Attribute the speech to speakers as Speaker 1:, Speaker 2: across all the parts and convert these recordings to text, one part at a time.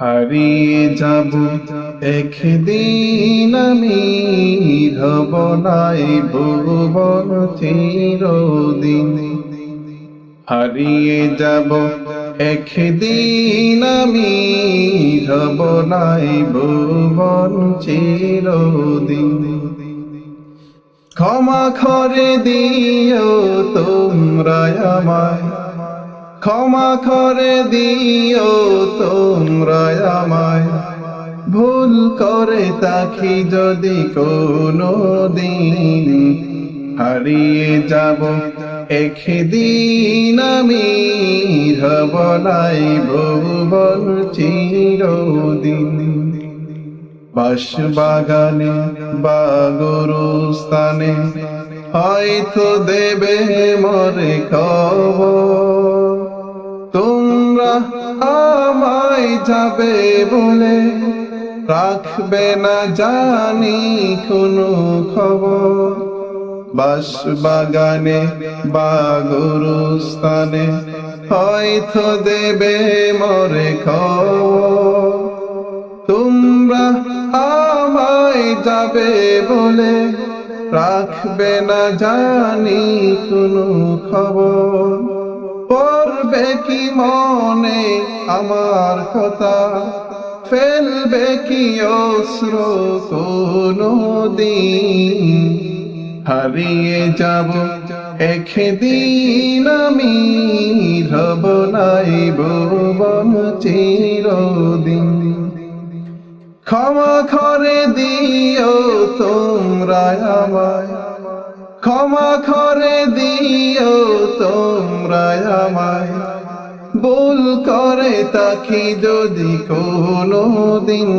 Speaker 1: হারিয়ে যাব, একদিন আমি রব নাই ভুবন চিরদিন। হারিয়ে যাব, একদিন আমি রব নাই ভুবন চিরদিন। ক্ষমা করে দিও তোমরা আমায়। ক্ষমা করে দিও তোমরা আমায়। ভুল করে তাকি যদি কোনো দিন। হারিয়ে যাব একদিন আমি হব নাই ভুবন চিরদিন। বাস বাগানে বা গরুস্থানে হয়তো দেবে মরে খবর। আমায় যাবে বলে রাখবে না জানি কোনো খবর। বাস বাগানে বা গরুস্থানে হয়তো দেবে মরে তোমরা আমায় যাবে বলে রাখবে না জানি কোনো খবর। পড়বে কি মনে আমার কথা? ফেলবে কি অস্র কোনো দিন হারিয়ে যাব একদিন আমি, রব নাই ভুবন চিরদিন। ক্ষমা করে দিও তোমরা আমায়। ক্ষমা করে দিও তোমরা আমায়। ভুল করে তাকি যদি কোনো দিন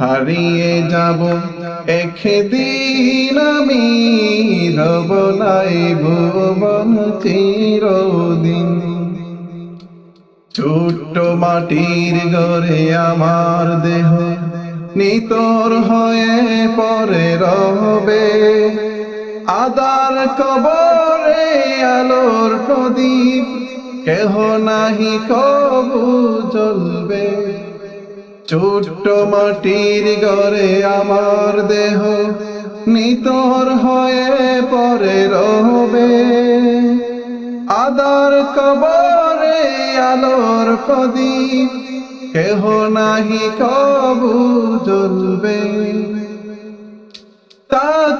Speaker 1: হারিয়ে যাব একদিন আমি, রব নাই ভুবন চিরদিন। ছোট্ট মাটির ঘরে আমার দেহ, নিতর হয়ে পরে রবে আদার কবরে আলোর প্রদীপ, কেহ নাহি কবু জ্বলবে। ছোট্ট মাটির ঘরে আমার দেহ, নিতর হয়ে পরে রবে। আদার কবরে আলোর প্রদীপ, কেহ নাহি কবু জ্বলবে।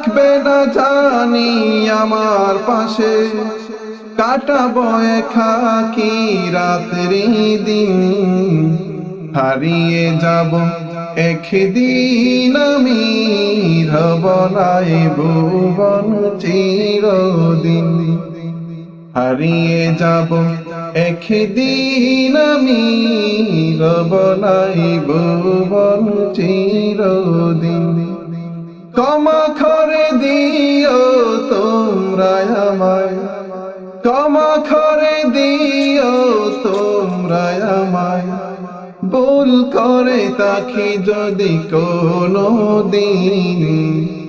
Speaker 1: থাকবে না জানি আমার পাশে। কাটাবো খাকি রাত্রি দিন। হারিয়ে যাব একদিন আমি, রব নাই ভুবন চিরদিন। হারিয়ে যাব একদিন আমি, রব নাই ভুবন চিরদিন। ক্ষমা ক্ষমা করে দিও তোমরা আমায়। ভুল করে তাকি যদি কোনো দিন।